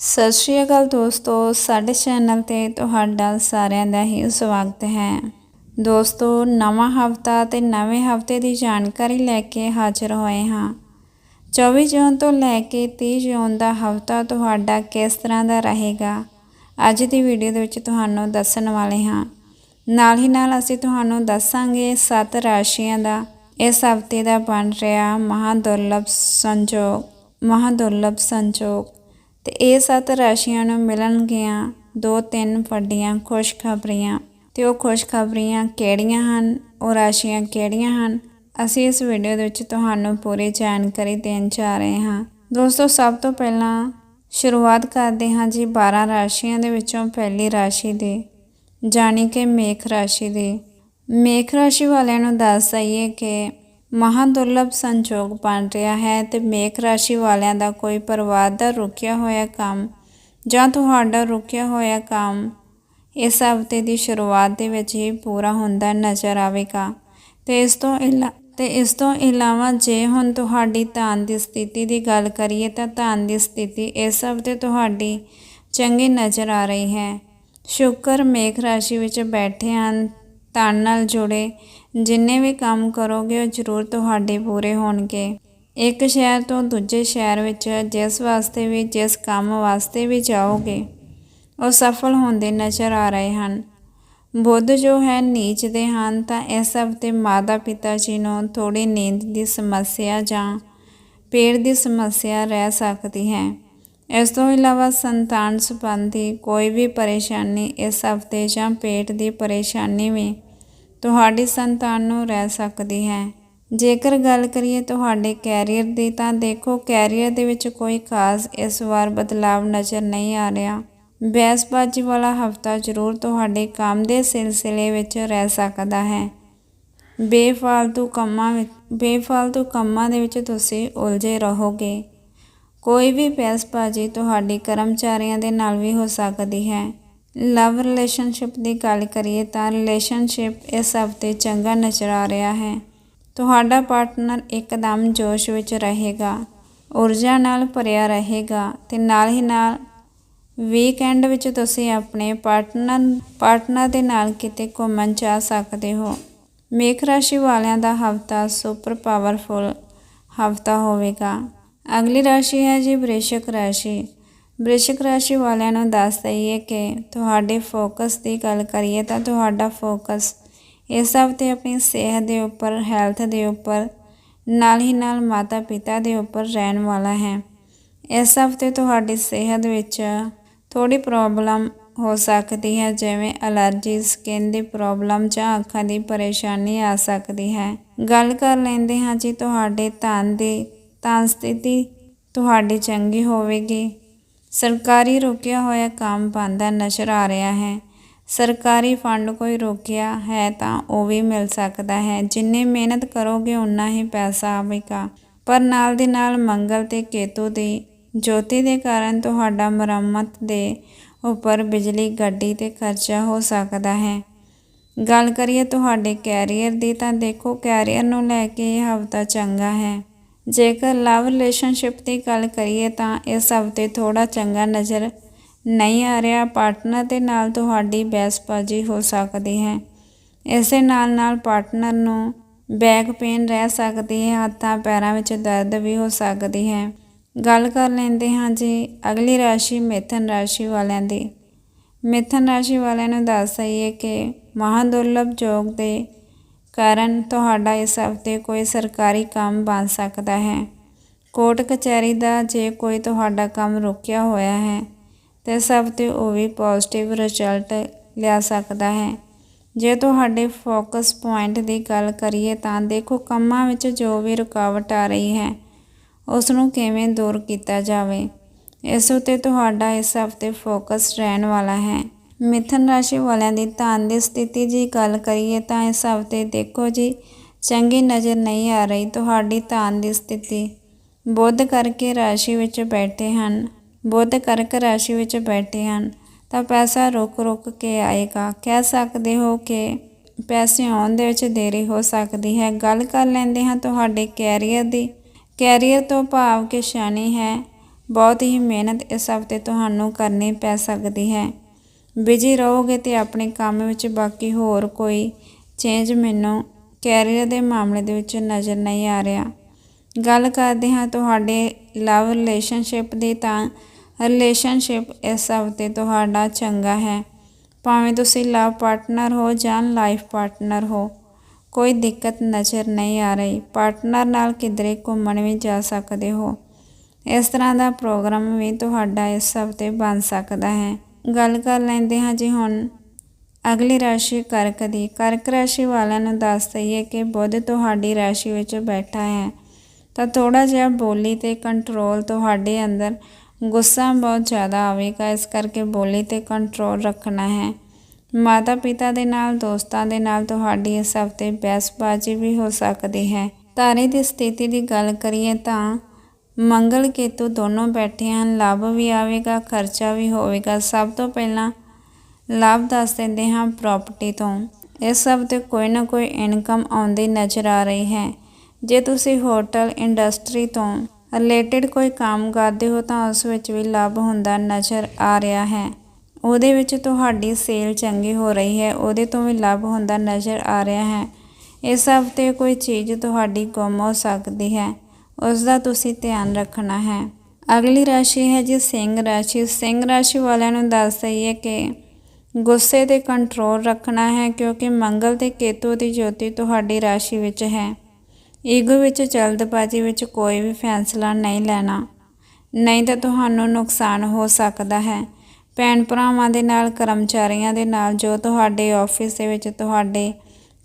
ਸਤਿ ਸ਼੍ਰੀ ਅਕਾਲ ਦੋਸਤੋ, ਸਾਡੇ ਚੈਨਲ ਤੇ ਤੁਹਾਡਾ ਸਾਰਿਆਂ ਦਾ ਹੀ ਸਵਾਗਤ ਹੈ। ਦੋਸਤੋ, ਨਵਾਂ ਹਫਤਾ ਤੇ ਨਵੇਂ ਹਫ਼ਤੇ ਦੀ ਜਾਣਕਾਰੀ ਲੈ ਕੇ ਹਾਜ਼ਰ ਹੋਏ ਹਾਂ। 24 ਜੂਨ ਤੋਂ ਲੈ ਕੇ 30 ਜੂਨ ਦਾ ਹਫਤਾ ਤੁਹਾਡਾ ਕਿਸ ਤਰ੍ਹਾਂ ਦਾ ਰਹੇਗਾ, ਅੱਜ ਦੀ ਵੀਡੀਓ ਦੇ ਵਿੱਚ ਤੁਹਾਨੂੰ ਦੱਸਣ ਵਾਲੇ ਹਾਂ। ਨਾਲ ਹੀ ਨਾਲ ਅਸੀਂ ਤੁਹਾਨੂੰ ਦੱਸਾਂਗੇ ਸੱਤ ਰਾਸ਼ੀਆਂ ਦਾ। ਇਸ ਹਫ਼ਤੇ ਦਾ ਬਣ ਰਿਹਾ ਮਹਾ ਦੁਰਲਭ ਸੰਜੋਗ ਮਹਾ ਦੁਰਲਭ ਸੰਜੋਗ। ਤੇ ਇਹ ਸੱਤ ਰਾਸ਼ੀਆਂ ਨੂੰ ਮਿਲਣਗੀਆਂ, ਦੋ ਤਿੰਨ ਵੱਡੀਆਂ ਖੁਸ਼ਖਬਰੀਆਂ। ਤੇ ਉਹ ਖੁਸ਼ਖਬਰੀਆਂ ਕਿਹੜੀਆਂ ਹਨ? ਉਹ ਰਾਸ਼ੀਆਂ ਕਿਹੜੀਆਂ ਹਨ? ਅਸੀਂ ਇਸ ਵੀਡੀਓ ਦੇ ਵਿੱਚ ਤੁਹਾਨੂੰ ਪੂਰੀ ਜਾਣਕਾਰੀ ਦੇਣ ਜਾ ਰਹੇ ਹਾਂ। ਦੋਸਤੋ, ਸਭ ਤੋਂ ਪਹਿਲਾਂ ਸ਼ੁਰੂਆਤ ਕਰਦੇ ਹਾਂ ਜੀ 12 ਰਾਸ਼ੀਆਂ ਦੇ ਵਿੱਚੋਂ ਪਹਿਲੀ ਰਾਸ਼ੀ ਦੀ, ਜਾਣੀ ਕਿ ਮੇਖ ਰਾਸ਼ੀ ਦੀ। ਮੇਖ ਰਾਸ਼ੀ ਵਾਲਿਆਂ ਨੂੰ ਦੱਸ ਦਈਏ ਕਿ ਮਹਾ ਦੁਰਲਭ ਸੰਜੋਗ ਬਣ ਰਿਹਾ ਹੈ ਤੇ ਮੇਖ ਰਾਸ਼ੀ ਵਾਲਿਆਂ ਦਾ ਕੋਈ ਪਰਿਵਾਰ ਦਾ ਰੁਕਿਆ ਹੋਇਆ ਕੰਮ ਜਾਂ ਤੁਹਾਡਾ ਰੁਕਿਆ ਹੋਇਆ ਕੰਮ ਇਸ ਹਫ਼ਤੇ ਦੀ ਸ਼ੁਰੂਆਤ ਦੇ ਵਿੱਚ ਹੀ ਪੂਰਾ ਹੁੰਦਾ ਨਜ਼ਰ ਆਵੇਗਾ। ਤੇ ਇਸ ਤੋਂ ਇਲਾ, ਤੇ ਇਸ ਤੋਂ ਇਲਾਵਾ ਜੇ ਹੁਣ ਤੁਹਾਡੀ ਧਨ ਦੀ ਸਥਿਤੀ ਦੀ ਗੱਲ ਕਰੀਏ ਤਾਂ ਧਨ ਦੀ ਸਥਿਤੀ ਇਸ ਹਫ਼ਤੇ ਤੁਹਾਡੀ ਚੰਗੀ ਨਜ਼ਰ ਆ ਰਹੀ ਹੈ। ਸ਼ੁਕਰ ਮੇਖ ਰਾਸ਼ੀ ਵਿੱਚ ਬੈਠੇ ਹਨ, ਧਨ ਨਾਲ ਜੁੜੇ ਜਿੰਨੇ ਵੀ ਕੰਮ ਕਰੋਗੇ ਉਹ ਜ਼ਰੂਰ ਤੁਹਾਡੇ ਪੂਰੇ ਹੋਣਗੇ। ਇੱਕ ਸ਼ਹਿਰ ਤੋਂ ਦੂਜੇ ਸ਼ਹਿਰ ਵਿੱਚ ਜਿਸ ਵਾਸਤੇ ਵੀ, ਜਿਸ ਕੰਮ ਵਾਸਤੇ ਵੀ ਜਾਓਗੇ, ਉਹ ਸਫਲ ਹੁੰਦੇ ਨਜ਼ਰ ਆ ਰਹੇ ਹਨ। ਬੁੱਧ ਜੋ ਹੈ ਨੀਚ ਦੇ ਹਨ, ਤਾਂ ਇਸ ਹਫ਼ਤੇ ਮਾਤਾ ਪਿਤਾ ਜੀ ਨੂੰ ਥੋੜੀ ਨੀਂਦ ਦੀ ਸਮੱਸਿਆ ਜਾਂ ਪੇਟ ਦੀ ਸਮੱਸਿਆ ਰਹਿ ਸਕਦੀ ਹੈ। ਇਸ ਤੋਂ ਇਲਾਵਾ ਸੰਤਾਨ ਸੰਬੰਧੀ ਕੋਈ ਵੀ ਪਰੇਸ਼ਾਨੀ ਇਸ ਹਫ਼ਤੇ ਜਾਂ ਪੇਟ ਦੀ ਪਰੇਸ਼ਾਨੀ ਵੀ ਤੁਹਾਡੀ ਸੰਤਾਨ ਨੂੰ ਰਹਿ ਸਕਦੀ ਹੈ। ਜੇਕਰ ਗੱਲ ਕਰੀਏ ਤੁਹਾਡੇ ਕੈਰੀਅਰ ਦੀ ਤਾਂ ਦੇਖੋ ਕੈਰੀਅਰ ਦੇ ਵਿੱਚ ਕੋਈ ਖਾਸ ਇਸ ਵਾਰ ਬਦਲਾਵ ਨਜ਼ਰ ਨਹੀਂ ਆ ਰਿਹਾ। ਬੈਸਬਾਜੀ ਵਾਲਾ ਹਫਤਾ ਜ਼ਰੂਰ ਤੁਹਾਡੇ ਕੰਮ ਦੇ ਸਿਲਸਿਲੇ ਵਿੱਚ ਰਹਿ ਸਕਦਾ ਹੈ। ਬੇਫਾਲਤੂ ਕੰਮਾਂ ਵਿੱਚ ਬੇਫਾਲਤੂ ਕੰਮਾਂ ਦੇ ਵਿੱਚ ਤੁਸੀਂ ਉਲਝੇ ਰਹੋਗੇ। ਕੋਈ ਵੀ ਪੈਸਬਾਜੀ ਤੁਹਾਡੀ ਕਰਮਚਾਰੀਆਂ ਦੇ ਨਾਲ ਵੀ ਹੋ ਸਕਦੀ ਹੈ। ਲਵ ਰਿਲੇਸ਼ਨਸ਼ਿਪ ਦੀ ਗੱਲ ਕਰੀਏ ਤਾਂ ਰਿਲੇਸ਼ਨਸ਼ਿਪ ਇਸ ਹਫ਼ਤੇ ਚੰਗਾ ਨਜ਼ਰ ਆ ਰਿਹਾ ਹੈ। ਤੁਹਾਡਾ ਪਾਰਟਨਰ ਇੱਕਦਮ ਜੋਸ਼ ਵਿੱਚ ਰਹੇਗਾ, ਊਰਜਾ ਨਾਲ ਭਰਿਆ ਰਹੇਗਾ ਤੇ ਨਾਲ ਹੀ ਨਾਲ ਵੀਕਐਂਡ ਵਿੱਚ ਤੁਸੀਂ ਆਪਣੇ ਪਾਰਟਨਰ ਪਾਰਟਨਰ ਦੇ ਨਾਲ ਕਿਤੇ ਘੁੰਮਣ ਜਾ ਸਕਦੇ ਹੋ। ਮੇਖ ਰਾਸ਼ੀ ਵਾਲਿਆਂ ਦਾ ਹਫਤਾ ਸੁਪਰ ਪਾਵਰਫੁਲ ਹਫਤਾ ਹੋਵੇਗਾ। ਅਗਲੀ ਰਾਸ਼ੀ ਹੈ ਜੀ ਵ੍ਰਿਸ਼ਕ ਰਾਸ਼ੀ। ਵ੍ਰਿਸ਼ਕ ਰਾਸ਼ੀ ਵਾਲਿਆਂ ਨੂੰ ਦੱਸ ਦਈਏ ਕਿ ਤੁਹਾਡੇ ਫੋਕਸ ਦੀ ਗੱਲ ਕਰੀਏ ਤਾਂ ਤੁਹਾਡਾ ਫੋਕਸ ਇਸ ਹਫ਼ਤੇ ਆਪਣੀ ਸਿਹਤ ਦੇ ਉੱਪਰ, ਹੈਲਥ ਦੇ ਉੱਪਰ, ਨਾਲ ਹੀ ਨਾਲ ਮਾਤਾ ਪਿਤਾ ਦੇ ਉੱਪਰ ਰਹਿਣ ਵਾਲਾ ਹੈ। ਇਸ ਹਫ਼ਤੇ ਤੁਹਾਡੀ ਸਿਹਤ ਵਿੱਚ ਥੋੜੀ ਪ੍ਰੋਬਲਮ ਹੋ ਸਕਦੀ ਹੈ, ਜਿਵੇਂ ਅਲਰਜੀ ਸਕਿਨ ਦੀ ਪ੍ਰੋਬਲਮ ਜਾਂ ਅੱਖਾਂ ਦੀ ਪਰੇਸ਼ਾਨੀ ਆ ਸਕਦੀ ਹੈ। ਗੱਲ ਕਰ ਲੈਂਦੇ ਹਾਂ ਜੀ, ਤੁਹਾਡੇ ਧਨ ਦੀ ਤਾਂ ਸਥਿਤੀ ਤੁਹਾਡੀ ਚੰਗੀ ਹੋਵੇਗੀ। ਸਰਕਾਰੀ ਰੁਕਿਆ ਹੋਇਆ ਕੰਮ ਬੰਦਾ ਨਜ਼ਰ ਆ ਰਿਹਾ ਹੈ। ਸਰਕਾਰੀ ਫੰਡ ਕੋਈ ਰੋਕਿਆ ਹੈ ਤਾਂ ਉਹ ਵੀ ਮਿਲ ਸਕਦਾ ਹੈ। ਜਿੰਨੀ ਮਿਹਨਤ ਕਰੋਗੇ ਉਨਾ ਹੀ ਪੈਸਾ ਆਵੇਗਾ। ਪਰ ਨਾਲ ਦੀ ਨਾਲ ਮੰਗਲ ਤੇ ਕੇਤੂ ਦੀ ਜੋਤੀ ਦੇ ਕਾਰਨ ਤੁਹਾਡਾ ਮੁਰੰਮਤ ਦੇ ਉੱਪਰ ਬਿਜਲੀ, ਗੱਡੀ ਤੇ ਖਰਚਾ ਹੋ ਸਕਦਾ ਹੈ। ਗੱਲ ਕਰੀਏ ਤੁਹਾਡੇ ਕੈਰੀਅਰ ਦੀ ਤਾਂ ਦੇਖੋ, ਕੈਰੀਅਰ ਨੂੰ ਲੈ ਕੇ ਇਹ ਹਫਤਾ ਚੰਗਾ ਹੈ। ਜੇਕਰ ਲਵ ਰਿਲੇਸ਼ਨਸ਼ਿਪ ਦੀ ਗੱਲ ਕਰੀਏ ਤਾਂ ਇਸ ਹਫ਼ਤੇ ਥੋੜਾ ਚੰਗਾ ਨਜ਼ਰ ਨਹੀਂ ਆ ਰਿਹਾ। ਪਾਰਟਨਰ ਦੇ ਨਾਲ ਤੁਹਾਡੀ ਬਹਿਸਬਾਜ਼ੀ ਹੋ ਸਕਦੀ ਹੈ। ਇਸੇ ਨਾਲ ਨਾਲ ਪਾਰਟਨਰ ਨੂੰ ਬੈਕ ਪੇਨ ਰਹਿ ਸਕਦੀ ਹੈ, ਹੱਥਾਂ ਪੈਰਾਂ ਵਿੱਚ ਦਰਦ ਵੀ ਹੋ ਸਕਦੀ ਹੈ। ਗੱਲ ਕਰ ਲੈਂਦੇ ਹਾਂ ਜੀ, ਅਗਲੀ ਰਾਸ਼ੀ ਮਿਥਨ ਰਾਸ਼ੀ ਵਾਲਿਆਂ ਦੀ। ਮਿਥਨ ਰਾਸ਼ੀ ਵਾਲਿਆਂ ਨੂੰ ਦੱਸ ਦਈਏ ਕਿ ਮਹਾਦੁਰਲਭ ਯੋਗ ਦੇ ਕਾਰਨ ਤੁਹਾਡਾ ਇਸ ਹਫ਼ਤੇ ਕੋਈ ਸਰਕਾਰੀ ਕੰਮ ਬਣ ਸਕਦਾ ਹੈ। ਕੋਰਟ ਕਚਹਿਰੀ ਦਾ ਜੇ ਕੋਈ ਤੁਹਾਡਾ ਕੰਮ ਰੁਕਿਆ ਹੋਇਆ ਹੈ, ਤੇ ਇਸ ਹਫ਼ਤੇ ਉਹ ਵੀ ਪੋਜ਼ਿਟਿਵ ਰਿਜ਼ਲਟ ਲਿਆ ਸਕਦਾ ਹੈ। ਜੇ ਤੁਹਾਡੇ ਫੋਕਸ ਪੁਆਇੰਟ ਦੀ ਗੱਲ ਕਰੀਏ ਤਾਂ ਦੇਖੋ ਕੰਮਾਂ ਵਿੱਚ ਜੋ ਵੀ ਰੁਕਾਵਟ ਆ ਰਹੀ ਹੈ ਉਸ ਨੂੰ ਕਿਵੇਂ ਦੂਰ ਕੀਤਾ ਜਾਵੇ। ਇਸ ਉਤੇ ਤੁਹਾਡਾ ਇਸ ਹਫ਼ਤੇ ਫੋਕਸ ਰਹਿਣ ਵਾਲਾ ਹੈ। ਮਿਥਨ ਰਾਸ਼ੀ ਵਾਲਿਆਂ ਦੀ ਧਨ ਦੀ ਸਥਿਤੀ ਜੀ ਗੱਲ ਕਰੀਏ ਤਾਂ ਇਸ ਹਫ਼ਤੇ ਦੇਖੋ ਜੀ, ਚੰਗੀ ਨਜ਼ਰ ਨਹੀਂ ਆ ਰਹੀ ਤੁਹਾਡੀ ਧਨ ਦੀ ਸਥਿਤੀ। ਬੁੱਧ ਕਰਕੇ ਰਾਸ਼ੀ ਵਿੱਚ ਬੈਠੇ ਹਨ। ਬੁੱਧ ਕਰਕ ਰਾਸ਼ੀ ਵਿੱਚ ਬੈਠੇ ਹਨ। ਤਾਂ ਪੈਸਾ ਰੁਕ ਰੁਕ ਕੇ ਆਏਗਾ। ਕਹਿ ਸਕਦੇ ਹੋ ਕਿ ਪੈਸੇ ਆਉਣ ਦੇ ਵਿੱਚ ਦੇਰੀ ਹੋ ਸਕਦੀ ਹੈ। ਗੱਲ ਕਰ ਲੈਂਦੇ ਹਾਂ ਤੁਹਾਡੇ ਕੈਰੀਅਰ ਦੀ। ਕੈਰੀਅਰ ਤੋਂ ਭਾਵ ਕਿ ਸ਼ਾਨੀ ਹੈ। ਬਹੁਤ ਹੀ ਮਿਹਨਤ ਇਸ ਹਫ਼ਤੇ ਤੁਹਾਨੂੰ ਕਰਨੀ ਪੈ ਸਕਦੀ ਹੈ। ਬਿਜ਼ੀ ਰਹੋਗੇ ਤੇ ਆਪਣੇ ਕੰਮ ਵਿੱਚ ਬਾਕੀ ਹੋਰ ਕੋਈ ਚੇਂਜ ਮੈਨੂੰ ਕੈਰੀਅਰ ਦੇ ਮਾਮਲੇ ਦੇ ਵਿੱਚ ਨਜ਼ਰ ਨਹੀਂ ਆ ਰਿਹਾ। ਗੱਲ ਕਰਦੇ ਹਾਂ ਤੁਹਾਡੇ ਲਵ ਰਿਲੇਸ਼ਨਸ਼ਿਪ ਦੀ ਤਾਂ ਰਿਲੇਸ਼ਨਸ਼ਿਪ ਇਸ ਹਫ਼ਤੇ ਤੁਹਾਡਾ ਚੰਗਾ ਹੈ। ਭਾਵੇਂ ਤੁਸੀਂ ਲਵ ਪਾਰਟਨਰ ਹੋ ਜਾਂ ਲਾਈਫ ਪਾਰਟਨਰ ਹੋ, ਕੋਈ ਦਿੱਕਤ ਨਜ਼ਰ ਨਹੀਂ ਆ ਰਹੀ। ਪਾਰਟਨਰ ਨਾਲ ਕਿਧਰੇ ਘੁੰਮਣ ਵੀ ਜਾ ਸਕਦੇ ਹੋ। ਇਸ ਤਰ੍ਹਾਂ ਦਾ ਪ੍ਰੋਗਰਾਮ ਵੀ ਤੁਹਾਡਾ ਇਸ ਹਫ਼ਤੇ ਬਣ ਸਕਦਾ ਹੈ। ਗੱਲ ਕਰ ਲੈਂਦੇ ਹਾਂ ਜੀ ਹੁਣ। ਅਗਲੀ ਰਾਸ਼ੀ ਕਰਕ ਦੀ। ਕਰਕ ਰਾਸ਼ੀ ਵਾਲਿਆਂ ਨੂੰ ਦੱਸ ਦਈਏ ਕਿ ਬੁੱਧ ਤੁਹਾਡੀ ਰਾਸ਼ੀ ਵਿੱਚ ਬੈਠਾ ਹੈ। ਤਾਂ ਥੋੜਾ ਜਿਹਾ ਬੋਲੀ ਤੇ ਕੰਟਰੋਲ ਤੁਹਾਡੇ ਅੰਦਰ ਗੁੱਸਾ ਬਹੁਤ ਜ਼ਿਆਦਾ ਆਵੇਗਾ। ਇਸ ਕਰਕੇ ਬੋਲੀ ਤੇ ਕੰਟਰੋਲ ਰੱਖਣਾ ਹੈ। ਮਾਤਾ ਪਿਤਾ ਦੇ ਨਾਲ, ਦੋਸਤਾਂ ਦੇ ਨਾਲ ਤੁਹਾਡੀ ਇਸ ਹਫ਼ਤੇ ਬਹਿਸਬਾਜ਼ੀ ਵੀ ਹੋ ਸਕਦੀ ਹੈ। ਤਾਰੇ ਦੀ ਸਥਿਤੀ ਦੀ ਗੱਲ ਕਰੀਏ ਤਾਂ ਮੰਗਲ ਕੇਤੂ ਦੋਨੋਂ ਬੈਠੇ ਹਨ। ਲਾਭ ਵੀ ਆਵੇਗਾ, ਖਰਚਾ ਵੀ ਹੋਵੇਗਾ। ਸਭ ਤੋਂ ਪਹਿਲਾਂ ਲਾਭ ਦੱਸ ਦਿੰਦੇ ਹਾਂ ਪ੍ਰਾਪਰਟੀ ਤੋਂ। ਇਸ ਸਭ 'ਤੇ ਕੋਈ ਨਾ ਕੋਈ ਇਨਕਮ ਆਉਂਦੀ ਨਜ਼ਰ ਆ ਰਹੀ ਹੈ। ਜੇ ਤੁਸੀਂ ਹੋਟਲ ਇੰਡਸਟਰੀ ਤੋਂ ਰਿਲੇਟਡ ਕੋਈ ਕੰਮ ਕਰਦੇ ਹੋ ਤਾਂ ਉਸ ਵਿੱਚ ਵੀ ਲਾਭ ਹੁੰਦਾ ਨਜ਼ਰ ਆ ਰਿਹਾ ਹੈ। ਉਹਦੇ ਵਿੱਚ ਤੁਹਾਡੀ ਸੇਲ ਚੰਗੀ ਹੋ ਰਹੀ ਹੈ, ਉਹਦੇ ਤੋਂ ਵੀ ਲਾਭ ਹੁੰਦਾ ਨਜ਼ਰ ਆ ਰਿਹਾ ਹੈ। ਇਸ ਹਫ਼ਤੇ ਕੋਈ ਚੀਜ਼ ਤੁਹਾਡੀ ਗੁੰਮ ਹੋ ਸਕਦੀ ਹੈ। ਉਸ ਦਾ ਤੁਸੀਂ ਧਿਆਨ ਰੱਖਣਾ ਹੈ। ਅਗਲੀ ਰਾਸ਼ੀ ਹੈ ਜੀ ਸਿੰਘ ਰਾਸ਼ੀ। ਸਿੰਘ ਰਾਸ਼ੀ ਵਾਲਿਆਂ ਨੂੰ ਦੱਸ ਦਈਏ ਕਿ ਗੁੱਸੇ ਤੇ ਕੰਟਰੋਲ ਰੱਖਣਾ ਹੈ ਕਿਉਂਕਿ ਮੰਗਲ ਤੇ ਕੇਤੂ ਦੀ ਜੋਤੀ ਤੁਹਾਡੀ ਰਾਸ਼ੀ ਵਿੱਚ ਹੈ। ਈਗੋ ਵਿੱਚ, ਜਲਦਬਾਜ਼ੀ ਵਿੱਚ ਕੋਈ ਵੀ ਫੈਸਲਾ ਨਹੀਂ ਲੈਣਾ। ਨਹੀਂ ਤਾਂ ਤੁਹਾਨੂੰ ਨੁਕਸਾਨ ਹੋ ਸਕਦਾ ਹੈ। ਭੈਣ ਭਰਾਵਾਂ ਦੇ ਨਾਲ, ਕਰਮਚਾਰੀਆਂ ਦੇ ਨਾਲ ਜੋ ਤੁਹਾਡੇ ਆਫਿਸ ਦੇ ਵਿੱਚ ਤੁਹਾਡੇ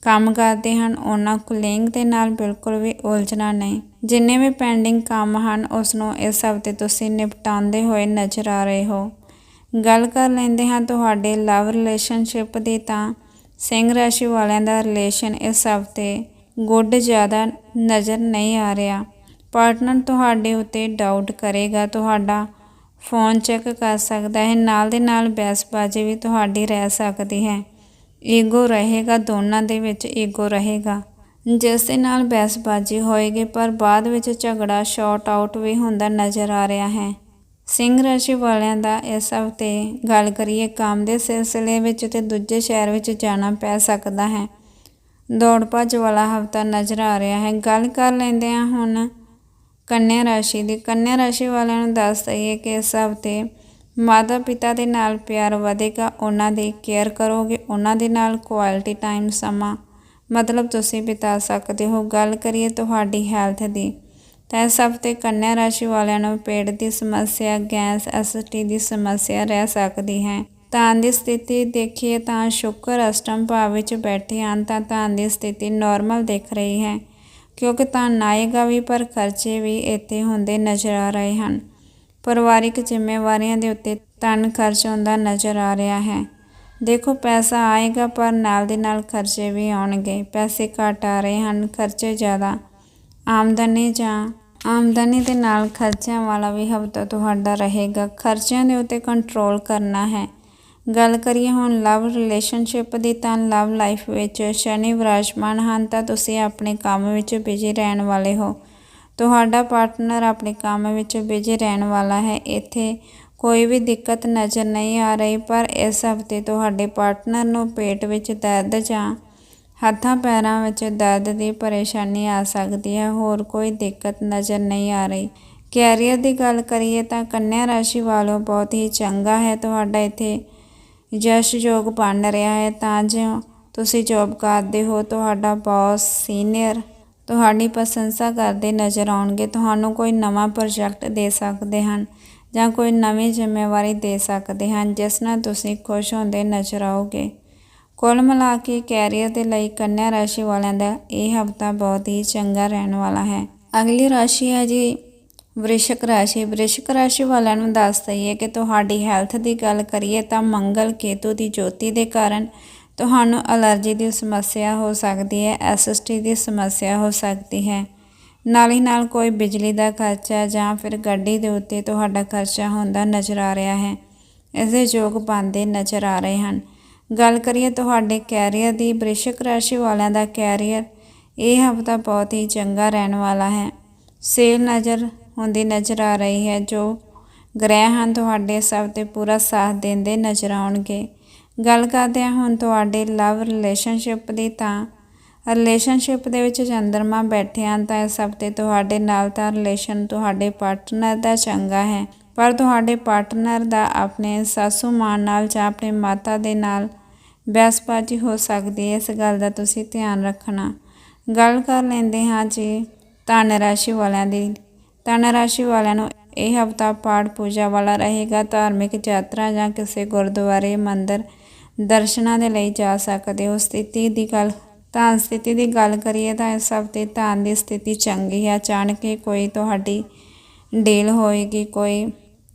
ਕੰਮ ਕਰਦੇ ਹਨ, ਉਹਨਾਂ ਕੁਲੀਗ ਦੇ ਨਾਲ ਬਿਲਕੁਲ ਵੀ ਉਲਝਣਾ ਨਹੀਂ। ਜਿੰਨੇ ਵੀ ਪੈਂਡਿੰਗ ਕੰਮ ਹਨ ਉਸ ਨੂੰ ਇਸ ਹਫ਼ਤੇ ਤੁਸੀਂ ਨਿਪਟਾਉਂਦੇ ਹੋਏ ਨਜ਼ਰ ਆ ਰਹੇ ਹੋ। ਗੱਲ ਕਰ ਲੈਂਦੇ ਹਾਂ ਤੁਹਾਡੇ ਲਵ ਰਿਲੇਸ਼ਨਸ਼ਿਪ ਦੀ ਤਾਂ ਸਿੰਘ ਰਾਸ਼ੀ ਵਾਲਿਆਂ ਦਾ ਰਿਲੇਸ਼ਨ ਇਸ ਹਫ਼ਤੇ ਗੁੱਡ ਜ਼ਿਆਦਾ ਨਜ਼ਰ ਨਹੀਂ ਆ ਰਿਹਾ। ਪਾਰਟਨਰ ਤੁਹਾਡੇ ਉੱਤੇ ਡਾਊਟ ਕਰੇਗਾ, ਤੁਹਾਡਾ ਫੋਨ ਚੈੱਕ ਕਰ ਸਕਦਾ ਹੈ, ਨਾਲ ਦੇ ਨਾਲ ਬਹਿਸਬਾਜ਼ੀ ਵੀ ਤੁਹਾਡੀ ਰਹਿ ਸਕਦੀ ਹੈ। ਈਗੋ ਰਹੇਗਾ, ਦੋਨਾਂ ਦੇ ਵਿੱਚ ਈਗੋ ਰਹੇਗਾ। ਜਿਸ ਦੇ ਨਾਲ ਬਹਿਸਬਾਜ਼ੀ ਹੋਏਗੀ, ਪਰ ਬਾਅਦ ਵਿੱਚ ਝਗੜਾ ਸ਼ਾਰਟ ਆਊਟ ਵੀ ਹੁੰਦਾ ਨਜ਼ਰ ਆ ਰਿਹਾ ਹੈ। ਸਿੰਘ ਰਾਸ਼ੀ ਵਾਲਿਆਂ ਦਾ ਇਸ ਹਫ਼ਤੇ ਗੱਲ ਕਰੀਏ, ਕੰਮ ਦੇ ਸਿਲਸਿਲੇ ਵਿੱਚ ਤੇ ਦੂਜੇ ਸ਼ਹਿਰ ਵਿੱਚ ਜਾਣਾ ਪੈ ਸਕਦਾ ਹੈ। ਦੌੜ ਭੱਜ ਵਾਲਾ ਹਫ਼ਤਾ ਨਜ਼ਰ ਆ ਰਿਹਾ ਹੈ। ਗੱਲ ਕਰ ਲੈਂਦੇ ਹਾਂ ਹੁਣ ਕੰਨਿਆ ਰਾਸ਼ੀ ਦੀ। ਕੰਨਿਆ ਰਾਸ਼ੀ ਵਾਲਿਆਂ ਨੂੰ ਦੱਸ ਦਈਏ ਕਿ ਇਸ ਹਫ਼ਤੇ ਮਾਤਾ ਪਿਤਾ ਦੇ ਨਾਲ ਪਿਆਰ ਵਧੇਗਾ, ਉਹਨਾਂ ਦੀ ਕੇਅਰ ਕਰੋਗੇ, ਉਹਨਾਂ ਦੇ ਨਾਲ ਕੁਆਲਿਟੀ ਟਾਈਮ ਸਮਾਂ ਮਤਲਬ ਤੁਸੀਂ ਬਿਤਾ ਸਕਦੇ ਹੋ। ਗੱਲ ਕਰੀਏ ਤੁਹਾਡੀ ਹੈਲਥ ਦੀ, ਤਾਂ ਇਸ ਹਫ਼ਤੇ ਕੰਨਿਆ ਰਾਸ਼ੀ ਵਾਲਿਆਂ ਨੂੰ ਪੇਟ ਦੀ ਸਮੱਸਿਆ, ਗੈਸ ਐਸਿਡਿਟੀ ਦੀ ਸਮੱਸਿਆ ਰਹਿ ਸਕਦੀ ਹੈ। ਧਨ ਦੀ ਸਥਿਤੀ ਦੇਖੀਏ ਤਾਂ ਸ਼ੁਕਰ ਅਸ਼ਟਮ ਭਾਵ ਵਿੱਚ ਬੈਠੇ ਹਨ, ਤਾਂ ਧਨ ਦੀ ਸਥਿਤੀ ਨਾਰਮਲ ਦਿਖ ਰਹੀ ਹੈ, ਕਿਉਂਕਿ ਧਨ ਆਏਗਾ ਵੀ ਪਰ ਖਰਚੇ ਵੀ ਇੱਥੇ ਹੁੰਦੇ ਨਜ਼ਰ ਆ ਰਹੇ ਹਨ। ਪਰਿਵਾਰਿਕ ਜ਼ਿੰਮੇਵਾਰੀਆਂ ਦੇ ਉੱਤੇ ਧਨ ਖਰਚ ਹੁੰਦਾ ਨਜ਼ਰ ਆ ਰਿਹਾ ਹੈ। ਦੇਖੋ, ਪੈਸਾ ਆਏਗਾ, ਪਰ ਨਾਲ ਦੇ ਨਾਲ ਖਰਚੇ ਵੀ ਆਉਣਗੇ। ਪੈਸੇ ਘੱਟ ਆ ਰਹੇ ਹਨ, ਖਰਚੇ ਜ਼ਿਆਦਾ। ਆਮਦਨੀ ਜਾਂ ਆਮਦਨੀ ਦੇ ਨਾਲ ਖਰਚਿਆਂ ਵਾਲਾ ਵੀ ਹਫ਼ਤਾ ਤੁਹਾਡਾ ਰਹੇਗਾ। ਖਰਚਿਆਂ ਦੇ ਉੱਤੇ ਕੰਟਰੋਲ ਕਰਨਾ ਹੈ। ਗੱਲ ਕਰੀਏ ਹੁਣ ਲਵ ਰਿਲੇਸ਼ਨਸ਼ਿਪ ਦੀ, ਤਾਂ ਲਵ ਲਾਈਫ ਵਿੱਚ ਸ਼ਨੀ ਵਿਰਾਜਮਾਨ ਹਨ, ਤਾਂ ਤੁਸੀਂ ਆਪਣੇ ਕੰਮ ਵਿੱਚ ਬਿਜ਼ੀ ਰਹਿਣ ਵਾਲੇ ਹੋ। ਤੁਹਾਡਾ ਪਾਰਟਨਰ ਆਪਣੇ ਕੰਮ ਵਿੱਚ ਬਿਜ਼ੀ ਰਹਿਣ ਵਾਲਾ ਹੈ। ਇੱਥੇ ਕੋਈ ਵੀ ਦਿੱਕਤ ਨਜ਼ਰ ਨਹੀਂ ਆ ਰਹੀ, ਪਰ ਇਸ ਹਫ਼ਤੇ ਤੁਹਾਡੇ ਪਾਰਟਨਰ ਨੂੰ ਪੇਟ ਵਿੱਚ ਦਰਦ ਜਾਂ ਹੱਥਾਂ ਪੈਰਾਂ ਵਿੱਚ ਦਰਦ ਦੀ ਪਰੇਸ਼ਾਨੀ ਆ ਸਕਦੀ ਹੈ। ਹੋਰ ਕੋਈ ਦਿੱਕਤ ਨਜ਼ਰ ਨਹੀਂ ਆ ਰਹੀ। ਕੈਰੀਅਰ ਦੀ ਗੱਲ ਕਰੀਏ ਤਾਂ ਕੰਨਿਆ ਰਾਸ਼ੀ ਵਾਲੋ ਬਹੁਤ ਹੀ ਚੰਗਾ ਹੈ। ਤੁਹਾਡਾ ਇੱਥੇ ਯਸ਼ ਯੋਗ ਬਣ ਰਿਹਾ ਹੈ। ਤਾਂ ਜੋ ਤੁਸੀਂ ਜੌਬ ਕਰਦੇ ਹੋ, ਤੁਹਾਡਾ ਬੌਸ ਸੀਨੀਅਰ ਤੁਹਾਡੀ ਪ੍ਰਸ਼ੰਸਾ ਕਰਦੇ ਨਜ਼ਰ ਆਉਣਗੇ। ਤੁਹਾਨੂੰ ਕੋਈ ਨਵਾਂ ਪ੍ਰੋਜੈਕਟ ਦੇ ਸਕਦੇ ਹਨ। ਜਾਂ ਕੋਈ ਨਵੀਂ ਜ਼ਿੰਮੇਵਾਰੀ ਦੇ ਸਕਦੇ ਹਨ, ਜਿਸ ਨਾਲ ਤੁਸੀਂ ਖੁਸ਼ ਹੁੰਦੇ ਨਜ਼ਰ ਆਓਗੇ। ਕੁੱਲ ਮਿਲਾ ਕੇ ਕੈਰੀਅਰ ਦੇ ਲਈ ਕੰਨਿਆ ਰਾਸ਼ੀ ਵਾਲਿਆਂ ਦਾ ਇਹ ਹਫ਼ਤਾ ਬਹੁਤ ਹੀ ਚੰਗਾ ਰਹਿਣ ਵਾਲਾ ਹੈ। ਅਗਲੀ ਰਾਸ਼ੀ ਹੈ ਜੀ ਵ੍ਰਿਸ਼ਕ ਰਾਸ਼ੀ। ਵ੍ਰਿਸ਼ਕ ਰਾਸ਼ੀ ਵਾਲਿਆਂ ਨੂੰ ਦੱਸ ਦਈਏ ਕਿ ਤੁਹਾਡੀ ਹੈਲਥ ਦੀ ਗੱਲ ਕਰੀਏ ਤਾਂ ਮੰਗਲ ਕੇਤੂ ਦੀ ਜੋਤੀ ਦੇ ਕਾਰਨ ਤੁਹਾਨੂੰ ਅਲਰਜੀ ਦੀ ਸਮੱਸਿਆ ਹੋ ਸਕਦੀ ਹੈ ਐਸਿਡਿਟੀ ਦੀ ਸਮੱਸਿਆ ਹੋ ਸਕਦੀ ਹੈ। ਨਾਲ ਹੀ ਨਾਲ ਕੋਈ ਬਿਜਲੀ ਦਾ ਖਰਚਾ ਜਾਂ ਫਿਰ ਗੱਡੀ ਦੇ ਉੱਤੇ ਤੁਹਾਡਾ ਖਰਚਾ ਹੁੰਦਾ ਨਜ਼ਰ ਆ ਰਿਹਾ ਹੈ। ਇਸ ਦੇ ਯੋਗ ਬਣਦੇ ਨਜ਼ਰ ਆ ਰਹੇ ਹਨ। ਗੱਲ ਕਰੀਏ ਤੁਹਾਡੇ ਕੈਰੀਅਰ ਦੀ ਵ੍ਰਿਸ਼ਕ ਰਾਸ਼ੀ ਵਾਲਿਆਂ ਦਾ ਕੈਰੀਅਰ, ਇਹ ਹਫ਼ਤਾ ਬਹੁਤ ਹੀ ਚੰਗਾ ਰਹਿਣ ਵਾਲਾ ਹੈ। ਸੇਲ ਨਜ਼ਰ ਹੁੰਦੀ ਨਜ਼ਰ ਆ ਰਹੀ ਹੈ, ਜੋ ਗ੍ਰਹਿ ਹਨ ਤੁਹਾਡੇ ਸਭ ਤੇ ਪੂਰਾ ਸਾਥ ਦਿੰਦੇ ਨਜ਼ਰ ਆਉਣਗੇ। ਗੱਲ ਕਰਦੇ ਹਾਂ ਹੁਣ ਤੁਹਾਡੇ ਲਵ ਰਿਲੇਸ਼ਨਸ਼ਿਪ ਦੀ ਤਾਂ ਰਿਲੇਸ਼ਨਸ਼ਿਪ ਦੇ ਵਿੱਚ ਚੰਦਰਮਾ ਬੈਠੇ ਹਨ ਤਾਂ ਇਸ ਹਫ਼ਤੇ ਤੁਹਾਡੇ ਨਾਲ ਤਾਂ ਰਿਲੇਸ਼ਨ ਤੁਹਾਡੇ ਪਾਰਟਨਰ ਦਾ ਚੰਗਾ ਹੈ। ਪਰ ਤੁਹਾਡੇ ਪਾਰਟਨਰ ਦਾ ਆਪਣੇ ਸਾਸੂ ਮਾਂ ਨਾਲ ਜਾਂ ਆਪਣੇ ਮਾਤਾ ਦੇ ਨਾਲ ਬਹਿਸਬਾਜ਼ੀ ਹੋ ਸਕਦੀ ਹੈ, ਇਸ ਗੱਲ ਦਾ ਤੁਸੀਂ ਧਿਆਨ ਰੱਖਣਾ। ਗੱਲ ਕਰ ਲੈਂਦੇ ਹਾਂ ਜੀ ਧਨ ਰਾਸ਼ੀ ਵਾਲਿਆਂ ਦੀ। ਧਨ ਰਾਸ਼ੀ ਵਾਲਿਆਂ ਨੂੰ ਇਹ ਹਫਤਾ ਪਾਠ ਪੂਜਾ ਵਾਲਾ ਰਹੇਗਾ, ਧਾਰਮਿਕ ਯਾਤਰਾ ਜਾਂ ਕਿਸੇ ਗੁਰਦੁਆਰੇ ਮੰਦਿਰ ਦਰਸ਼ਨਾਂ ਦੇ ਲਈ ਜਾ ਸਕਦੇ ਹੋ। ਸਥਿਤੀ ਦੀ ਗੱਲ ਧਨ ਸਥਿਤੀ ਦੀ ਗੱਲ ਕਰੀਏ ਤਾਂ ਇਸ ਹਫ਼ਤੇ ਧਨ ਦੀ ਸਥਿਤੀ ਚੰਗੀ ਹੈ। ਅਚਾਨਕ ਹੀ ਕੋਈ ਤੁਹਾਡੀ ਡੀਲ ਹੋਏਗੀ, ਕੋਈ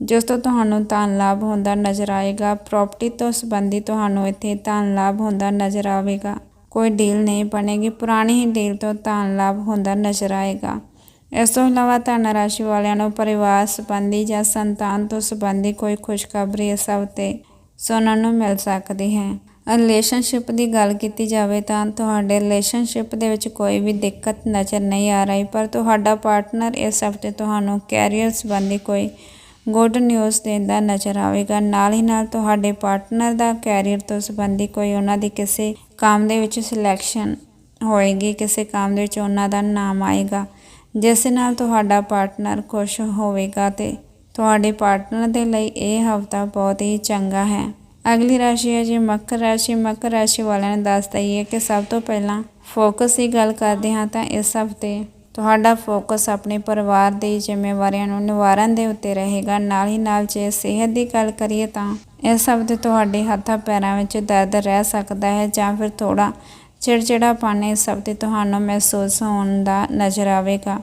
ਜਿਸ ਤੋਂ ਤੁਹਾਨੂੰ ਧਨ ਲਾਭ ਹੁੰਦਾ ਨਜ਼ਰ ਆਏਗਾ। ਪ੍ਰਾਪਰਟੀ ਤੋਂ ਸੰਬੰਧੀ ਤੁਹਾਨੂੰ ਇੱਥੇ ਧਨ ਲਾਭ ਹੁੰਦਾ ਨਜ਼ਰ ਆਵੇਗਾ। ਕੋਈ ਡੀਲ ਨਹੀਂ ਬਣੇਗੀ, ਪੁਰਾਣੀ ਹੀ ਡੀਲ ਤੋਂ ਧਨ ਲਾਭ ਹੁੰਦਾ ਨਜ਼ਰ ਆਏਗਾ। ਇਸ ਤੋਂ ਇਲਾਵਾ ਧਨ ਰਾਸ਼ੀ ਵਾਲਿਆਂ ਨੂੰ ਪਰਿਵਾਰ ਸੰਬੰਧੀ ਜਾਂ ਸੰਤਾਨ ਤੋਂ ਸੰਬੰਧੀ ਕੋਈ ਖੁਸ਼ਖਬਰੀ ਇਸ ਹਫ਼ਤੇ ਸੁਣਨ ਨੂੰ ਮਿਲ ਸਕਦੀ ਹੈ। ਰਿਲੇਸ਼ਨਸ਼ਿਪ ਦੀ ਗੱਲ ਕੀਤੀ ਜਾਵੇ ਤਾਂ ਤੁਹਾਡੇ ਰਿਲੇਸ਼ਨਸ਼ਿਪ ਦੇ ਵਿੱਚ ਕੋਈ ਵੀ ਦਿੱਕਤ ਨਜ਼ਰ ਨਹੀਂ ਆ ਰਹੀ, ਪਰ ਤੁਹਾਡਾ ਪਾਰਟਨਰ ਇਸ ਹਫ਼ਤੇ ਤੁਹਾਨੂੰ ਕੈਰੀਅਰ ਸੰਬੰਧੀ ਕੋਈ ਗੁੱਡ ਨਿਊਜ਼ ਦਿੰਦਾ ਨਜ਼ਰ ਆਵੇਗਾ। ਨਾਲ ਹੀ ਨਾਲ ਤੁਹਾਡੇ ਪਾਰਟਨਰ ਦਾ ਕੈਰੀਅਰ ਤੋਂ ਸੰਬੰਧੀ ਕੋਈ ਉਹਨਾਂ ਦੀ ਕਿਸੇ ਕੰਮ ਦੇ ਵਿੱਚ ਸਿਲੈਕਸ਼ਨ ਹੋਏਗੀ, ਕਿਸੇ ਕੰਮ ਦੇ ਵਿੱਚ ਉਹਨਾਂ ਦਾ ਨਾਮ ਆਏਗਾ, ਜਿਸ ਨਾਲ ਤੁਹਾਡਾ ਪਾਰਟਨਰ ਖੁਸ਼ ਹੋਵੇਗਾ ਤੇ ਤੁਹਾਡੇ ਪਾਰਟਨਰ ਦੇ ਲਈ ਇਹ ਹਫ਼ਤਾ ਬਹੁਤ ਹੀ ਚੰਗਾ ਹੈ। ਅਗਲੀ ਰਾਸ਼ੀ ਹੈ ਜੀ, ਮਕਰ ਰਾਸ਼ੀ। ਮਕਰ ਰਾਸ਼ੀ ਵਾਲਿਆਂ ਨੂੰ ਦੱਸ ਦਈਏ ਕਿ ਸਭ ਤੋਂ ਪਹਿਲਾਂ ਫੋਕਸ ਦੀ ਗੱਲ ਕਰਦੇ ਹਾਂ ਤਾਂ ਇਸ ਹਫ਼ਤੇ ਤੁਹਾਡਾ ਫੋਕਸ ਆਪਣੇ ਪਰਿਵਾਰ ਦੀ ਜ਼ਿੰਮੇਵਾਰੀਆਂ ਨੂੰ ਨਿਵਾਰਨ ਦੇ ਉੱਤੇ ਰਹੇਗਾ। ਨਾਲ ਹੀ ਨਾਲ ਜੇ ਸਿਹਤ ਦੀ ਗੱਲ ਕਰੀਏ ਤਾਂ ਇਸ ਹਫ਼ਤੇ ਤੁਹਾਡੇ ਹੱਥਾਂ ਪੈਰਾਂ ਵਿੱਚ ਦਰਦ ਰਹਿ ਸਕਦਾ ਹੈ ਜਾਂ ਫਿਰ ਥੋੜਾ ਚਿੜਚਿੜਾਪਨ ਇਸ ਹਫ਼ਤੇ ਤੁਹਾਨੂੰ ਮਹਿਸੂਸ ਹੋਣ ਦਾ ਨਜ਼ਰ ਆਵੇਗਾ।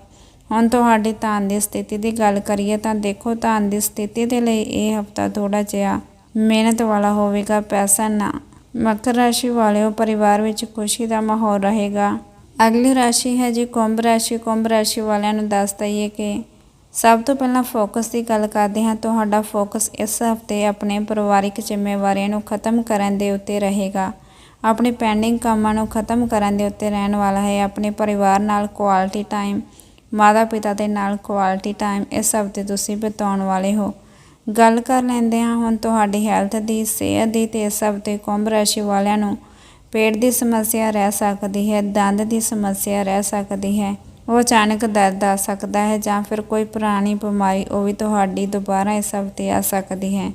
ਹੁਣ ਤੁਹਾਡੀ ਧਨ ਦੀ ਸਥਿਤੀ ਦੀ ਗੱਲ ਕਰੀਏ ਤਾਂ ਦੇਖੋ, ਧਨ ਦੀ ਸਥਿਤੀ ਦੇ ਲਈ ਇਹ ਹਫ਼ਤਾ ਥੋੜਾ ਜਿਹਾ ਮਿਹਨਤ ਵਾਲਾ ਹੋਵੇਗਾ, ਪੈਸਾ ਨਾ। ਮਕਰ ਰਾਸ਼ੀ ਵਾਲਿਓ, ਪਰਿਵਾਰ ਵਿੱਚ ਖੁਸ਼ੀ ਦਾ ਮਾਹੌਲ ਰਹੇਗਾ। ਅਗਲੀ ਰਾਸ਼ੀ ਹੈ ਜੀ ਕੁੰਭ ਰਾਸ਼ੀ। ਕੁੰਭ ਰਾਸ਼ੀ ਵਾਲਿਆਂ ਨੂੰ ਦੱਸ ਦਈਏ ਕਿ ਸਭ ਤੋਂ ਪਹਿਲਾਂ ਫੋਕਸ ਦੀ ਗੱਲ ਕਰਦੇ ਹਾਂ। ਤੁਹਾਡਾ ਫੋਕਸ ਇਸ ਹਫ਼ਤੇ ਆਪਣੇ ਪਰਿਵਾਰਿਕ ਜ਼ਿੰਮੇਵਾਰੀਆਂ ਨੂੰ ਖਤਮ ਕਰਨ ਦੇ ਉੱਤੇ ਰਹੇਗਾ। ਆਪਣੇ ਪੈਂਡਿੰਗ ਕੰਮਾਂ ਨੂੰ ਖਤਮ ਕਰਨ ਦੇ ਉੱਤੇ ਰਹਿਣ ਵਾਲਾ ਹੈ। ਆਪਣੇ ਪਰਿਵਾਰ ਨਾਲ ਕੁਆਲਿਟੀ ਟਾਈਮ ਮਾਤਾ ਪਿਤਾ ਦੇ ਨਾਲ ਕੁਆਲਿਟੀ ਟਾਈਮ ਇਸ ਹਫ਼ਤੇ ਤੁਸੀਂ ਬਿਤਾਉਣ ਵਾਲੇ ਹੋ। ਗੱਲ ਕਰ ਲੈਂਦੇ ਹਾਂ। ਹੁਣ ਤੁਹਾਡੀ ਹੈਲਥ ਦੀ, ਸਿਹਤ ਦੀ ਤੇ ਇਸ ਹਫ਼ਤੇ ਕੁੰਭ ਰਾਸ਼ੀ ਵਾਲਿਆਂ ਨੂੰ ਪੇਟ ਦੀ ਸਮੱਸਿਆ ਰਹਿ ਸਕਦੀ ਹੈ, ਦੰਦ ਦੀ ਸਮੱਸਿਆ ਰਹਿ ਸਕਦੀ ਹੈ, ਉਹ ਅਚਾਨਕ ਦਰਦ ਆ ਸਕਦਾ ਹੈ ਜਾਂ ਫਿਰ ਕੋਈ ਪੁਰਾਣੀ ਬਿਮਾਰੀ, ਉਹ ਵੀ ਤੁਹਾਡੀ ਦੁਬਾਰਾ ਇਸ ਹਫ਼ਤੇ ਆ ਸਕਦੀ ਹੈ।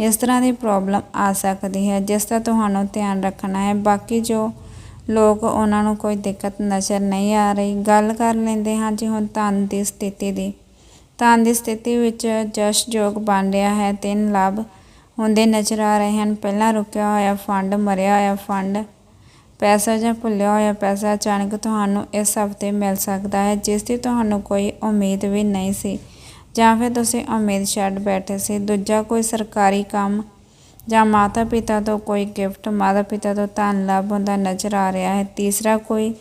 ਇਸ ਤਰ੍ਹਾਂ ਦੀ ਪ੍ਰੋਬਲਮ ਆ ਸਕਦੀ ਹੈ, ਜਿਸ ਦਾ ਤੁਹਾਨੂੰ ਧਿਆਨ ਰੱਖਣਾ ਹੈ। ਬਾਕੀ ਜੋ ਲੋਕ, ਉਹਨਾਂ ਨੂੰ ਕੋਈ ਦਿੱਕਤ, ਨਜ਼ਰ ਨਹੀਂ ਆ ਰਹੀ। ਗੱਲ ਕਰ ਲੈਂਦੇ ਹਾਂ ਜੀ ਹੁਣ ਧਨ ਦੀ ਸਥਿਤੀ ਦੀ। ਧਨ ਦੀ ਸਥਿਤੀ ਵਿੱਚ ਜਸ਼ਯੋਗ ਬਣ ਰਿਹਾ ਹੈ। ਤਿੰਨ ਲਾਭ ਹੁੰਦੇ ਨਜ਼ਰ ਆ ਰਹੇ ਹਨ। ਪਹਿਲਾਂ ਰੁਕਿਆ ਹੋਇਆ ਫੰਡ, ਮਰਿਆ ਹੋਇਆ ਫੰਡ, ਪੈਸਾ ਜਾਂ ਭੁੱਲਿਆ ਹੋਇਆ ਪੈਸਾ ਅਚਾਨਕ ਤੁਹਾਨੂੰ ਇਸ ਹਫ਼ਤੇ ਮਿਲ ਸਕਦਾ ਹੈ, ਜਿਸ ਦੀ ਤੁਹਾਨੂੰ ਕੋਈ ਉਮੀਦ ਵੀ ਨਹੀਂ ਸੀ। ਜਾਂ ਫਿਰ ਤੁਸੀਂ ਉਮੀਦ ਛੱਡ ਬੈਠੇ ਸੀ। ਦੂਜਾ, ਕੋਈ ਸਰਕਾਰੀ ਕੰਮ ਜਾਂ ਮਾਤਾ ਪਿਤਾ ਤੋਂ ਕੋਈ ਗਿਫਟ ਮਾਤਾ ਪਿਤਾ ਤੋਂ ਧਨ ਲਾਭ ਹੁੰਦਾ ਨਜ਼ਰ ਆ ਰਿਹਾ ਹੈ। ਤੀਸਰਾ, ਕੋਈ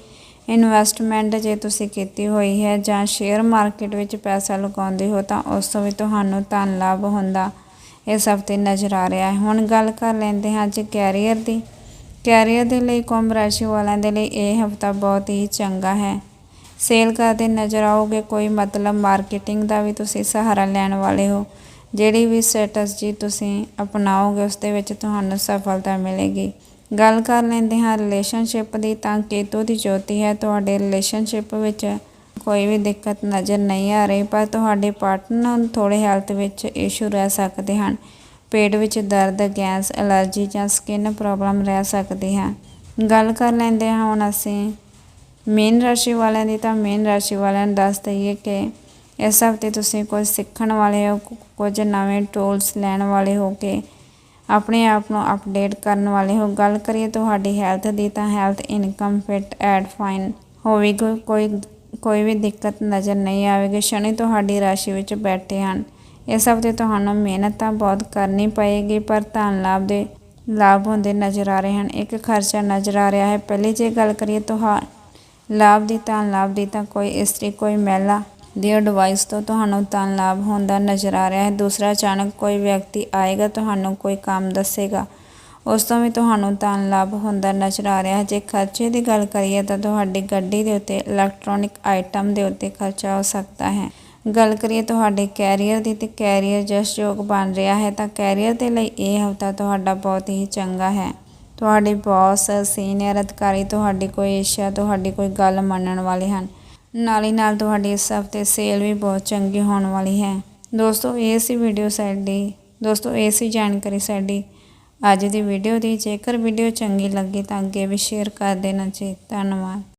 ਇਨਵੈਸਟਮੈਂਟ ਜੇ ਤੁਸੀਂ ਕੀਤੀ ਹੋਈ ਹੈ ਜਾਂ ਸ਼ੇਅਰ ਮਾਰਕੀਟ ਵਿੱਚ ਪੈਸਾ ਲਗਾਉਂਦੇ ਹੋ ਤਾਂ ਉਸ ਤੋਂ ਵੀ ਤੁਹਾਨੂੰ ਧਨ ਲਾਭ ਹੁੰਦਾ। ਇਸ ਹਫ਼ਤੇ ਨਜ਼ਰ ਆ ਰਿਹਾ ਹੈ। ਹੁਣ ਗੱਲ ਕਰ ਲੈਂਦੇ ਹਾਂ ਅੱਜ ਕੈਰੀਅਰ ਦੀ। ਕੈਰੀਅਰ ਦੇ ਲਈ ਕੁੰਭ ਰਾਸ਼ੀ ਵਾਲਿਆਂ ਦੇ ਲਈ ਇਹ ਹਫ਼ਤਾ ਬਹੁਤ ਹੀ ਚੰਗਾ ਹੈ। ਸੇਲ ਕਰਦੇ ਨਜ਼ਰ ਆਓਗੇ, ਕੋਈ ਮਤਲਬ ਮਾਰਕੀਟਿੰਗ ਦਾ ਵੀ ਤੁਸੀਂ ਸਹਾਰਾ ਲੈਣ ਵਾਲੇ ਹੋ। ਜਿਹੜੀ ਵੀ ਸਟੇਟਸ ਤੁਸੀਂ ਅਪਣਾਓਗੇ, ਉਸ ਦੇ ਵਿੱਚ ਤੁਹਾਨੂੰ ਸਫਲਤਾ ਮਿਲੇਗੀ। ਗੱਲ ਕਰ ਲੈਂਦੇ ਹਾਂ ਰਿਲੇਸ਼ਨਸ਼ਿਪ ਦੀ ਤਾਂ ਕੇਤੂ ਦੀ ਜੋਤੀ ਹੈ। ਤੁਹਾਡੇ ਰਿਲੇਸ਼ਨਸ਼ਿਪ ਵਿੱਚ ਕੋਈ ਵੀ ਦਿੱਕਤ ਨਜ਼ਰ ਨਹੀਂ ਆ ਰਹੀ, ਪਰ ਤੁਹਾਡੇ ਪਾਰਟਨਰ ਨੂੰ ਥੋੜੇ ਹੈਲਥ ਵਿੱਚ ਇਸ਼ੂ ਰਹਿ ਸਕਦੇ ਹਨ। ਪੇਟ ਵਿੱਚ ਦਰਦ, ਗੈਸ ਅਲਰਜੀ ਜਾਂ ਸਕਿਨ ਪ੍ਰੋਬਲਮ ਰਹਿ ਸਕਦੀ ਹੈ ਗੱਲ ਕਰ ਲੈਂਦੇ ਹਾਂ ਹੁਣ ਅਸੀਂ ਮੀਨ ਰਾਸ਼ੀ ਵਾਲਿਆਂ ਦੀ। ਤਾਂ ਮੀਨ ਰਾਸ਼ੀ ਵਾਲਿਆਂ ਨੂੰ ਦੱਸ ਦਈਏ ਕਿ ਇਸ ਹਫ਼ਤੇ ਤੁਸੀਂ ਕੁਝ ਸਿੱਖਣ ਵਾਲੇ ਹੋ ਕੁਝ ਨਵੇਂ ਟੂਲਸ ਲੈਣ ਵਾਲੇ ਹੋ ਕੇ ਆਪਣੇ ਆਪ ਨੂੰ ਅਪਡੇਟ ਕਰਨ ਵਾਲੇ ਹੋ। ਗੱਲ ਕਰੀਏ ਤੁਹਾਡੀ ਹੈਲਥ ਦੀ ਤਾਂ health income fit and fine ਹੋਵੇਗੀ। ਕੋਈ ਕੋਈ ਵੀ ਦਿੱਕਤ ਨਜ਼ਰ ਨਹੀਂ ਆਵੇਗੀ। ਸ਼ਨੀ ਤੁਹਾਡੀ ਰਾਸ਼ੀ ਵਿੱਚ ਬੈਠੇ ਹਨ। ਇਸ ਹਫ਼ਤੇ ਤੁਹਾਨੂੰ ਮਿਹਨਤ ਤਾਂ ਬਹੁਤ ਕਰਨੀ ਪਏਗੀ, ਪਰ ਧਨ ਲਾਭ ਦੇ ਲਾਭ ਹੁੰਦੇ ਨਜ਼ਰ ਆ ਰਹੇ ਹਨ। ਇੱਕ ਖਰਚਾ ਨਜ਼ਰ ਆ ਰਿਹਾ ਹੈ। ਪਹਿਲੇ ਜੇ ਗੱਲ ਕਰੀਏ ਤੁਹਾ ਲਾਭ ਦੀ, ਧਨ ਲਾਭ ਦੀ ਤਾਂ ਕੋਈ ਇਸਤਰੀ, ਕੋਈ ਮਹਿਲਾ ਦੀ ਐਡਵਾਈਸ ਤੋਂ ਤੁਹਾਨੂੰ ਧਨ ਲਾਭ ਹੁੰਦਾ ਨਜ਼ਰ ਆ ਰਿਹਾ ਹੈ। ਦੂਸਰਾ, ਅਚਾਨਕ ਕੋਈ ਵਿਅਕਤੀ ਆਏਗਾ, ਤੁਹਾਨੂੰ ਕੋਈ ਕੰਮ ਦੱਸੇਗਾ। ਉਸ ਤੋਂ ਵੀ ਤੁਹਾਨੂੰ ਧਨ ਲਾਭ ਹੁੰਦਾ ਨਜ਼ਰ ਆ ਰਿਹਾ ਹੈ। ਜੇ ਖਰਚੇ ਦੀ ਗੱਲ ਕਰੀਏ ਤਾਂ ਤੁਹਾਡੀ ਗੱਡੀ ਦੇ ਉੱਤੇ ਇਲੈਕਟ੍ਰੋਨਿਕ ਆਈਟਮ ਦੇ ਉੱਤੇ ਖਰਚਾ ਹੋ ਸਕਦਾ ਹੈ। ਗੱਲ ਕਰੀਏ ਤੁਹਾਡੇ ਕੈਰੀਅਰ ਦੀ ਤੇ ਕੈਰੀਅਰ ਜਸਯੋਗ ਬਣ ਰਿਹਾ ਹੈ ਤਾਂ ਕੈਰੀਅਰ ਦੇ ਲਈ ਇਹ ਹਫਤਾ ਤੁਹਾਡਾ ਬਹੁਤ ਹੀ ਚੰਗਾ ਹੈ। ਤੁਹਾਡੇ ਬੌਸ ਸੀਨੀਅਰ ਅਧਿਕਾਰੀ ਤੁਹਾਡੀ ਕੋਈ ਇੱਛਾ, ਤੁਹਾਡੀ ਕੋਈ ਗੱਲ ਮੰਨਣ ਵਾਲੇ ਹਨ। ਨਾਲ ਹੀ ਨਾਲ ਤੁਹਾਡੀ ਇਸ ਹਫ਼ਤੇ ਸੇਲ ਵੀ ਬਹੁਤ ਚੰਗੀ ਹੋਣ ਵਾਲੀ ਹੈ। ਦੋਸਤੋ, ਇਹ ਸੀ ਵੀਡੀਓ ਸਾਡੀ। ਦੋਸਤੋ, ਇਹ ਸੀ ਜਾਣਕਾਰੀ ਸਾਡੀ। ਅੱਜ ਦੀ ਵੀਡੀਓ ਦੀ ਜੇਕਰ ਵੀਡੀਓ ਚੰਗੀ ਲੱਗੀ ਤਾਂ ਅੱਗੇ ਵੀ ਸ਼ੇਅਰ ਕਰ ਦੇਣਾ ਜੀ। ਧੰਨਵਾਦ।